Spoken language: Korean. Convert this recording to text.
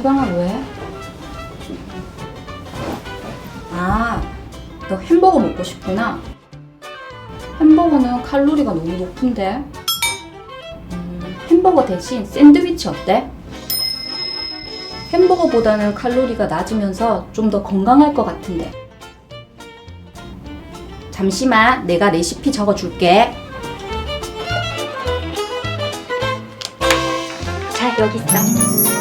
주방은 왜? 아, 너 햄버거 먹고 싶구나. 햄버거는 칼로리가 너무 높은데. 음, 햄버거 대신 샌드위치 어때? 햄버거보다는 칼로리가 낮으면서 좀 더 건강할 것 같은데. 잠시만, 내가 레시피 적어줄게. 자, 여기 있어.